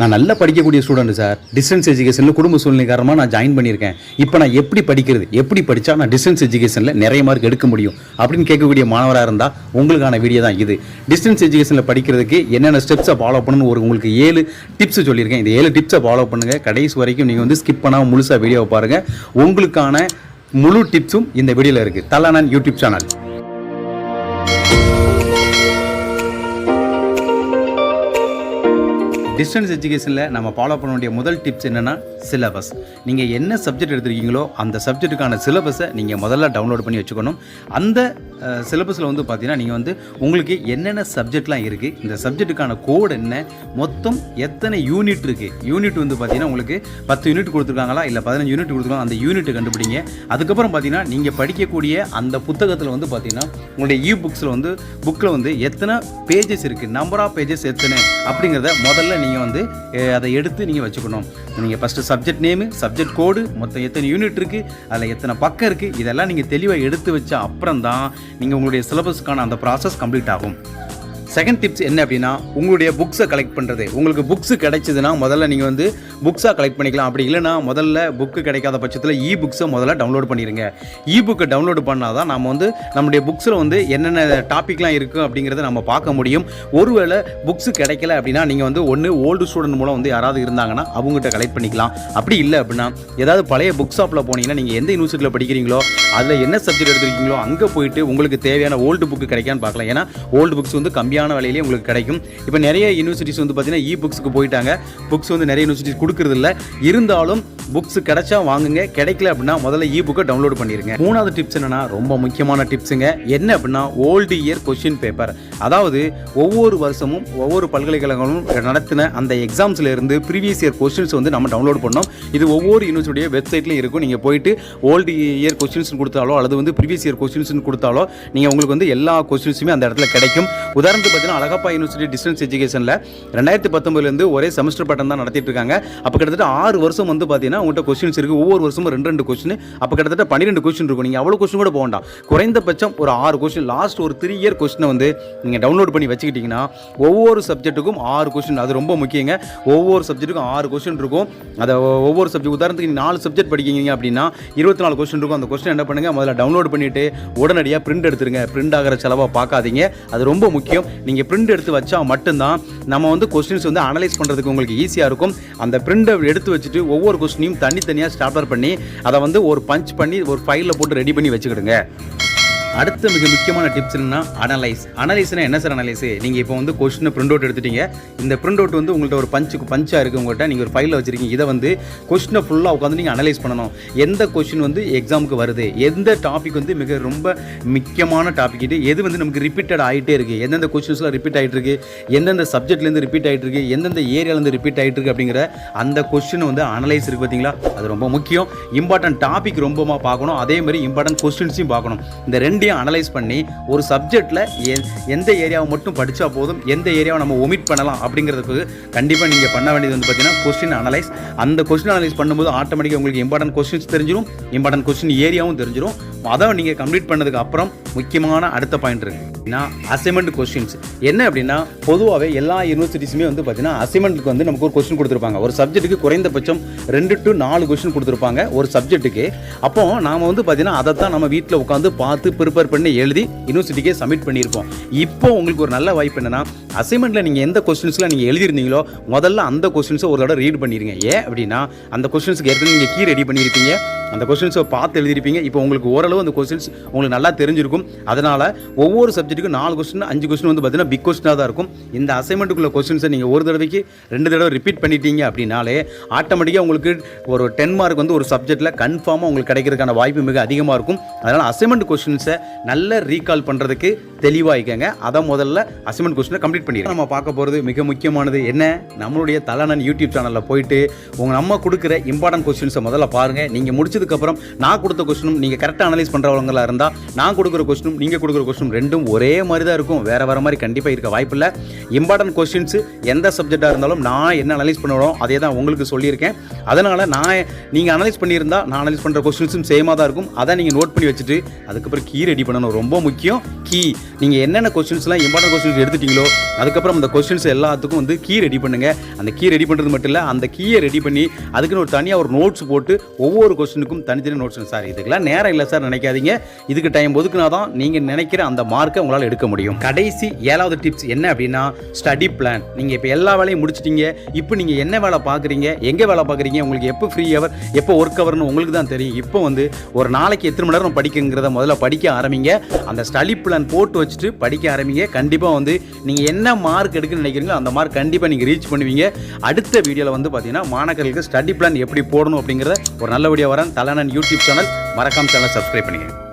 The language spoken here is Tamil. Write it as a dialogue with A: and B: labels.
A: நான் நல்லா படிக்கக்கூடிய ஸ்டூடெண்ட் சார் டிஸ்டன்ஸ் எஜுகேஷனில் குடும்ப சூழ்நிலை காரணமாக நான் ஜாயின் பண்ணியிருக்கேன். இப்போ நான் எப்படி படிக்கிறது? எப்படி படித்தா நான் டிஸ்டன்ஸ் எஜுகேஷனில் நிறைய மார்க் எடுக்க முடியும்? அப்படின்னு கேட்கக்கூடிய மாணவராக இருந்தால் உங்களுக்கான வீடியோ தான் இது. டிஸ்டன்ஸ் எஜுகேஷனில் படிக்கிறதுக்கு என்னென்ன ஸ்டெப்ஸை ஃபாலோ பண்ணணும்னு ஒரு உங்களுக்கு ஏழு டிப்ஸ் சொல்லியிருக்கேன். இந்த ஏழு டிப்ஸை ஃபாலோ பண்ணுங்கள் கடைசி வரைக்கும் நீங்கள் வந்து ஸ்கிப் பண்ணாமல் முழுசாக வீடியோவை பாருங்கள் உங்களுக்கான முழு டிப்ஸும் இந்த வீடியோவில் இருக்குது தலானன் யூடியூப் சேனல் டிஸ்டன்ஸ் எஜுகேஷனில் நம்ம ஃபாலோ பண்ண வேண்டிய முதல் டிப்ஸ் என்னென்னா சிலபஸ் நீங்கள் என்ன சப்ஜெக்ட் எடுத்திருக்கீங்களோ அந்த சப்ஜெக்ட்டுக்கான சிலபஸை நீங்கள் முதல்ல டவுன்லோட் பண்ணி வச்சுக்கணும். அந்த சிலபஸில் வந்து பார்த்தீங்கன்னா நீங்கள் வந்து உங்களுக்கு என்னென்ன சப்ஜெக்ட்லாம் இருக்குது இந்த சப்ஜெக்ட்டுக்கான கோடு என்ன மொத்தம் எத்தனை யூனிட் இருக்குது யூனிட் வந்து பார்த்தீங்கன்னா உங்களுக்கு பத்து யூனிட் கொடுத்துருக்காங்களா இல்லை பதினஞ்சு யூனிட் கொடுத்துருக்காங்க அந்த யூனிட்டை கண்டுபிடிங்க. அதுக்கப்புறம் பார்த்தீங்கன்னா நீங்கள் படிக்கக்கூடிய அந்த புத்தகத்தில் வந்து பார்த்தீங்கன்னா உங்களுடைய இ புக்ஸில் வந்து புக்கில் வந்து எத்தனை பேஜஸ் இருக்குது நம்பர் ஆஃப் பேஜஸ் எத்தனை அப்படிங்கிறத முதல்ல நீங்கள் வந்து அதை எடுத்து நீங்கள் வச்சுக்கணும். நீங்கள் first subject name subject code மொத்தம் எத்தனை யூனிட் இருக்குது அதில் எத்தனை பக்கம் இருக்குது இதெல்லாம் நீங்கள் தெளிவாக எடுத்து வச்ச அப்புறம் தான் நீங்கள் உங்களுடைய சிலபஸ்க்கான அந்த ப்ராசஸ் கம்ப்ளீட் ஆகும். செகண்ட் டிப்ஸ் என்ன அப்படின்னா உங்களுடைய புக்ஸை கலெக்ட் பண்ணுறது உங்களுக்கு புக்ஸ் கிடைச்சதுன்னா முதல்ல நீங்கள் வந்து புக்ஸாக கலெக்ட் பண்ணிக்கலாம். அப்படி இல்லைன்னா முதல்ல புக்கு கிடைக்காத பட்சத்தில் இ புக்ஸை முதல்ல டவுன்லோட் பண்ணிடுங்க இ புக்கை டவுன்லோட் பண்ணால் தான் நம்ம வந்து நம்முடைய புக்ஸில் வந்து என்னென்ன டாப்பிக்லாம் இருக்குது அப்படிங்கிறத நம்ம பார்க்க முடியும். ஒருவேளை புக்ஸ் கிடைக்கல அப்படின்னா நீங்கள் வந்து ஒன்று ஓல்டு ஸ்டூடெண்ட் மூலம் வந்து யாராவது இருந்தாங்கன்னா அவங்ககிட்ட கலெக்ட் பண்ணிக்கலாம். அப்படி இல்லை அப்படின்னா ஏதாவது பழைய புக் ஷாப்பில் போனீங்கன்னா நீங்கள் எந்த யூனிவர்சிட்டியில் படிக்கிறீங்களோ அதில் என்ன சப்ஜெக்ட் எடுத்துருக்கீங்களோ அங்கே போயிட்டு உங்களுக்கு தேவையான ஓல்டு புக்கு கிடைக்கான்னு பார்க்கலாம். ஏன்னா ஓல்டு புக்ஸ் வந்து கம்மியான விலையிலேயே உங்களுக்கு கிடைக்கும். இப்போ நிறைய யூனிவர்சிட்டிஸ் வந்து பார்த்தீங்கன்னா இ புக்ஸுக்கு போயிட்டாங்க. புக்ஸ் வந்து நிறைய யூனிவர்சிட்டிஸ் கொடுக்கறதில்ல இருந்தாலும் புக்ஸ் கிடைச்சா வாங்குங்க. கிடைக்கல அப்படின்னா முதல்ல இ புக்கை டவுன்லோட் பண்ணிருங்க. மூணாவது டிப்ஸ் என்னன்னா ரொம்ப முக்கியமான டிப்ஸுங்க என்ன அப்படின்னா ஓல்டு இயர் கொஸ்டின் பேப்பர் அதாவது ஒவ்வொரு வருஷமும் ஒவ்வொரு பல்கலைக்கழகங்களும் நடத்தின அந்த எக்ஸாம்ஸ்ல இருந்து ப்ரீவியஸ் இயர் கொஸ்டின்ஸ் வந்து நம்ம டவுன்லோட் பண்ணோம். இது ஒவ்வொரு யூனிவர்சிட்டிய வெப்சைட்லையும் இருக்கும். நீங்கள் போயிட்டு ஓல்டு இயர் கொஸ்டின்ஸ் கொடுத்தாலோ அல்லது வந்து ப்ரீவியஸ் இயர் கொஸ்டின்ஸ் கொடுத்தாலோ நீங்கள் உங்களுக்கு வந்து எல்லா கொஸ்டின்ஸுமே அந்த இடத்துல கிடைக்கும். உதாரணத்துக்கு பார்த்தீங்கன்னா அழகப்பா யூனிவர்சிட்டி டிஸ்டன்ஸ் எஜுகேஷனில் ரெண்டாயிரத்தி பத்தொம்பதுலேருந்து ஒரே செமஸ்டர் பட்டம் தான் நடத்திட்டு இருக்காங்க. அப்போ கிட்டத்தட்ட ஆறு வருஷம் வந்து பார்த்தீங்கன்னா உங்கள்கிட்ட கொஸ்டின்ஸ் இருக்குது ஒவ்வொரு வருஷமும் ரெண்டு ரெண்டு கொஸ்டின் அப்போ கிட்டத்தட்ட பன்னிரெண்டு கொஸ்டின் இருக்கும். நீங்கள் அவ்வளோ கொஸ்டின் கூட போக வேண்டாம். குறைந்தபட்சம் ஒரு ஆறு கொஸ்டின் லாஸ்ட் ஒரு த்ரீ இயர் கொஸ்டினை வந்து நீங்கள் டவுன்லோட் பண்ணி வச்சுக்கிட்டிங்கன்னா ஒவ்வொரு சப்ஜெக்ட்டுக்கும் ஆறு கொஸ்டின் அது ரொம்ப முக்கியங்க. ஒவ்வொரு சப்ஜெக்ட்டுக்கும் ஆறு கொஸ்டின் இருக்கும். அதை ஒவ்வொரு சப்ஜெக்ட் உதாரணத்துக்கு நீங்கள் நாலு சப்ஜெக்ட் படிக்கிறீங்க அப்படின்னா இருபத்தி நாலு கொஸ்டின் இருக்கும். அந்த கொஸ்டின் என்ன பண்ணுங்க? முதல்ல டவுன்லோட் பண்ணிட்டு உடனடியாக பிரிண்ட் எடுத்துருங்க. பிரிண்ட் ஆகிற செலவாக பார்க்காதீங்க. அது ரொம்ப முக்கியம். நீங்கள் பிரிண்ட் எடுத்து வச்சா மட்டும்தான் நம்ம வந்து கொஸ்டின்ஸ் வந்து அனலைஸ் பண்ணுறதுக்கு உங்களுக்கு ஈஸியாக இருக்கும். அந்த பிரிண்டை எடுத்து வச்சுட்டு ஒவ்வொரு கொஸ்டினையும் தனித்தனியாக ஸ்டாப்லர் பண்ணி அதை வந்து ஒரு பஞ்ச் பண்ணி ஒரு ஃபைலில் போட்டு ரெடி பண்ணி வச்சுக்கிடுங்க. அடுத்த மிக முக்கியமான டிப்ஸ் என்னன்னா அனலைஸ் அனலைஸ்னா என்ன சார் அனலைஸ் நீங்கள் இப்போ வந்து கொஸ்டினை பிரிண்ட் அவுட் எடுத்துட்டீங்க. இந்த பிரிண்ட் அவுட் வந்து உங்கள்கிட்ட ஒரு பஞ்சுக்கு பஞ்சாக இருக்குது உங்கள்கிட்ட நீங்கள் ஒரு ஃபைலில் வச்சுருக்கீங்க. இதை வந்து கொஸ்டினை ஃபுல்லாக உட்காந்து நீங்கள் அனலைஸ் பண்ணணும். எந்த கொஸ்டின் வந்து எக்ஸாமுக்கு வருது? எந்த டாபிக் வந்து மிக ரொம்ப முக்கியமான டாபிக் இது? எது வந்து நமக்கு ரிப்பீட்டட் ஆகிட்டே இருக்குது எந்தெந்த கொஸ்டின்ஸ்லாம் ரிப்பீட் ஆகிட்டு இருக்கு? எந்தெந்த சப்ஜெக்ட்லேருந்து ரிப்பீட் ஆகிட்டு இருக்கு? எந்தெந்த ஏரியாலேருந்து ரிப்பீட் ஆகிட்டு இருக்கு அப்படிங்கிற அந்த கொஸ்டின் வந்து அனலைஸ் இருக்குது பார்த்தீங்களா அது ரொம்ப முக்கியம். இம்பார்ட்டன்ட் டாபிக் ரொம்பமாக பார்க்கணும். அதே மாதிரி இம்பார்ட்டன்ட் கொஸ்டின்ஸையும் பார்க்கணும். இந்த ரெண்டு ரெண்டையும் அனலைஸ் பண்ணி ஒரு சப்ஜெக்டில் எந்த ஏரியாவை மட்டும் படித்தா போதும் எந்த ஏரியாவை நம்ம ஒமிட் பண்ணலாம் அப்படிங்கிறதுக்கு கண்டிப்பாக நீங்கள் பண்ண வேண்டியது வந்து பார்த்தீங்கன்னா கொஸ்டின் அனலைஸ் அந்த கொஸ்டின் அனலைஸ் பண்ணும்போது ஆட்டோமேட்டிக்காக உங்களுக்கு இம்பார்ட்டன்ட் கொஸ்டின்ஸ் தெரிஞ்சிடும் இம்பார்ட்டன்ட் கொஸ்டின் ஏரியாவும் தெரிஞ்சிடும் அதை நீங்கள் கம்ப்ளீட் பண்ணதுக்கு அப்புறம் முக்கியமான அடுத்த பாயிண்ட் இருக்குது அப்படின்னா அசைன்மெண்ட் கொஸ்டின்ஸ் என்ன அப்படின்னா பொதுவாகவே எல்லா யூனிவர்சிட்டிஸுமே வந்து பார்த்தீங்கன்னா அசைன்மெண்ட்டுக்கு வந்து நமக்கு ஒரு கொஸ்டின் கொடுத்துருப்பாங்க. ஒரு சப்ஜெக்ட்டுக்கு குறைந்தபட்சம் ரெண்டு டு நாலு கொஸ்டின் கொடுத்துருப்பாங்க ஒரு சப்ஜெக்ட்டுக்கு அப்போ நாம் வந்து பார்த்தீங்கன்னா அதை தான் நம்ம வீட்டில் உட்காந்து பார்த்து ப்ரிப்பேர் பண்ணி எழுதி யூனிவர்சிட்டிக்கே சப்மிட் பண்ணியிருப்போம். இப்போ உங்களுக்கு ஒரு நல்ல வாய்ப்பு என்னன்னா அசைன்மெண்ட்டில் நீங்கள் எந்த கொஸ்டின்ஸ்லாம் நீங்கள் எழுதிருந்தீங்களோ முதல்ல அந்த கொஸ்டின்ஸை ஒரு தடவை ரீட் பண்ணிடுங்க ஏன் அப்படின்னா அந்த கொஸ்டின்ஸ்க்கு ஏற்கனவே நீங்கள் கீ ரெடி பண்ணியிருப்பீங்க. அந்த கொஸ்டின்ஸை பார்த்து எழுதிருப்பீங்க இப்போ உங்களுக்கு ஓரளவு அந்த கொஸ்டின்ஸ் உங்களுக்கு நல்லா தெரிஞ்சிருக்கும். அதனால் ஒவ்வொரு சப்ஜெக்ட் வச்சுருக்கு நாலு கொஸ்டின் அஞ்சு கொஸ்டின் வந்து பார்த்தீங்கன்னா பிக் கொஸ்டினாக தான் இருக்கும். இந்த அசைன்மெண்ட்டுக்குள்ள கொஸ்டின்ஸை நீங்கள் ஒரு தடவைக்கு ரெண்டு தடவை ரிப்பீட் பண்ணிட்டீங்க அப்படின்னாலே ஆட்டோமேட்டிக்காக உங்களுக்கு ஒரு டென் மார்க் வந்து ஒரு சப்ஜெக்ட்டில் கன்ஃபார்மாக உங்களுக்கு கிடைக்கிறதுக்கான வாய்ப்பு மிக அதிகமாக இருக்கும். அதனால் அசைன்மெண்ட் கொஸ்டின்ஸை நல்ல ரீகால் பண்ணுறதுக்கு தெளிவாகிக்கங்க அதை முதல்ல அசைன்மெண்ட் கொஸ்டினை கம்ப்ளீட் பண்ணிடுறோம் நம்ம பார்க்க போகிறது மிக முக்கியமானது என்ன? நம்மளுடைய தலனன் யூடியூப் சேனலில் போயிட்டு உங்கள் நம்ம கொடுக்குற இம்பார்ட்டன்ட் கொஸ்டின்ஸை முதல்ல பாருங்கள் நீங்கள் முடிச்சதுக்கப்புறம் நான் கொடுத்த கொஸ்டினும் நீங்கள் கரெக்டாக அனலைஸ் பண்ணுறவங்களா இருந்தால் நான் கொடுக்குற கொஸ்டினும் நீங்கள் கொடுக்குற கொஸ்டினும் ரெண்டும் ஒரே ஒரே மாதிரி தான் இருக்கும். வேறு வேறு மாதிரி கண்டிப்பாக இருக்க வாய்ப்பில்லை. இம்பார்ட்டன்ட் கொஸ்டின்ஸு எந்த சப்ஜெக்டாக இருந்தாலும் நான் என்ன அனலைஸ் பண்ணுறோம் அதே தான் உங்களுக்கு சொல்லியிருக்கேன். அதனால் நான் நீங்கள் அனலைஸ் பண்ணியிருந்தால் நான் அனலைஸ் பண்ணுற கொஸ்டின்ஸும் சேமாக தான் இருக்கும். அதை நீங்கள் நோட் பண்ணி வச்சுட்டு அதுக்கப்புறம் கீ ரெடி பண்ணணும். ரொம்ப முக்கியம். கீ நீங்கள் என்னென்ன கொஸ்டின்ஸ்லாம் இம்பார்ட்டன்ட் கொஸ்டின்ஸ் எடுத்துட்டீங்களோ அதுக்கப்புறம் அந்த கொஸ்டின்ஸ் எல்லாத்துக்கும் வந்து கீ ரெடி பண்ணுங்கள் அந்த கீ ரெடி பண்ணுறது மட்டும் இல்லை அந்த கீயை ரெடி பண்ணி அதுக்குன்னு ஒரு தனியாக ஒரு நோட்ஸ் போட்டு ஒவ்வொரு கொஸ்டினுக்கும் தனித்தனி நோட்ஸ் சார் இதுக்கெல்லாம் நேரம் இல்லை சார் நினைக்காதீங்க. இதுக்கு டைம் ஒதுக்குனா தான் நீங்கள் நினைக்கிற அந்த மார்க்கை உங்களால் எடுக்க முடியும். கடைசி ஏழாவது டிப்ஸ் என்ன அப்படின்னா ஸ்டடி பிளான் நீங்கள் இப்போ எல்லா வேலையும் முடிச்சிட்டீங்க. இப்போ நீங்கள் என்ன வேலை பார்க்குறீங்க? எங்கே வேலை பார்க்குறீங்க? உங்களுக்கு எப்போ ஃப்ரீ ஹவர் எப்போ ஒர்க் ஹவர்னு உங்களுக்கு தான் தெரியும். இப்போ வந்து ஒரு நாளைக்கு எத்தனை மணி நேரம் படிக்குங்கிறத முதல்ல படிக்க ஆரம்பிங்க. அந்த ஸ்டடி பிளான் போட்டு வச்சுட்டு படிக்க ஆரம்பிங்க. கண்டிப்பாக வந்து நீங்கள் என்ன மார்க் எடுக்கணும்னு நினைக்கிறீங்களோ அந்த மார்க் கண்டிப்பாக நீங்கள் ரீச் பண்ணுவீங்க. அடுத்த வீடியோவில் வந்து பார்த்தீங்கன்னா மாணவர்களுக்கு ஸ்டடி பிளான் எப்படி போடணும் அப்படிங்கிறத ஒரு நல்ல வீடியோ வரேன் தலைநன் யூடியூப் சேனல் மறக்காம சேனல் சப்ஸ்கிரைப் பண்ணிக்கங்க